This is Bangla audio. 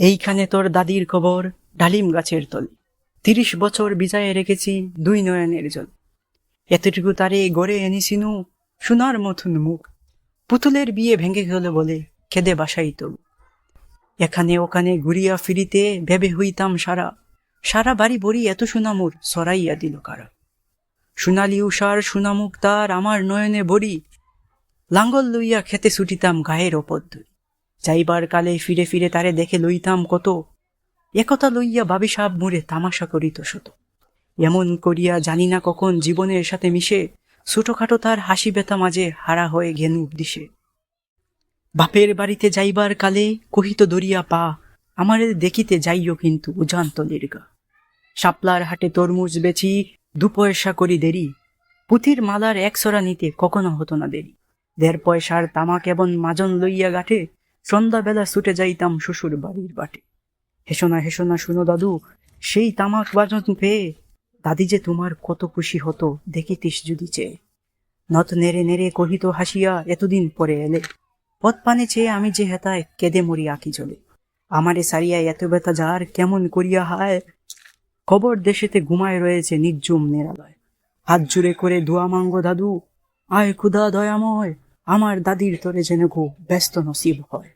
এইখানে তোর দাদির কবর ডালিম গাছের তলে। তিরিশ বছর বিজায়ে রেখেছি দুই নয়নের জল। এতটুকু তারে গড়ে এনেছিনু সোনার মতন মুখ। পুতুলের বিয়ে ভেঙে গেল বলে খেদে বাসাই তবু। এখানে ওখানে ঘুরিয়া ফিরিতে ভেবে হইতাম সারা। সারা বাড়ি বড়ি এত সুনামুর সরাইয়া দিল কারা। সোনালি উষার সুনামুখ তার আমার নয়নে বড়ি লাঙ্গল লইয়া খেতে ছুটিতাম গায়ের ওপর ধরি যাইবার কালে ফিরে ফিরে তারে দেখে লইতাম কত। একথা লইয়া বাবি সাহেব মুড়ে তামাশা করিত শত। এমন করিয়া জানি না কখন জীবনের সাথে মিশে ছোটখাটো তার হাসি ব্যথা মাঝে হারা হয়ে ঘেনু দিশে। বাপের বাড়িতে যাইবার কালে কহিত দরিয়া পা, আমারে দেখিতে যাইও কিন্তু উজান্ত নির্গা। শাপলার হাটে তরমুজ বেচি, দু পয়সা করি দেরি। পুঁথির মালার এক একসরা নিতে কখনো হতো না দেরি। দেড় পয়সার তামাক এবং মাজন লইয়া গাঠে সন্ধ্যাবেলা ছুটে যাইতাম শ্বশুর বাড়ির বাটে। হেসোনা হেসোনা, শুনো দাদু, সেই তামাক বাজন পেয়ে দাদি যে তোমার কত খুশি হতো, দেখিতিস যদি চেয়ে। নত নেড়ে নেড়ে কহিত হাসিয়া, এতদিন পরে এলে। পথ পানে চেয়ে আমি যে হেতায় কেঁদে মরি আঁকি জলে। আমারে সারিয়া এত ব্যথা যার, কেমন করিয়া হায়? খবর দেশেতে ঘুমায় রয়েছে নির্জুম নেরালয়। হাত জুড়ে করে দোয়া মাঙ্গ দাদু, আয় ক্ষুধা দয়াময়, আমার দাদির তরে যেন গো ব্যস্ত নসিব হয়।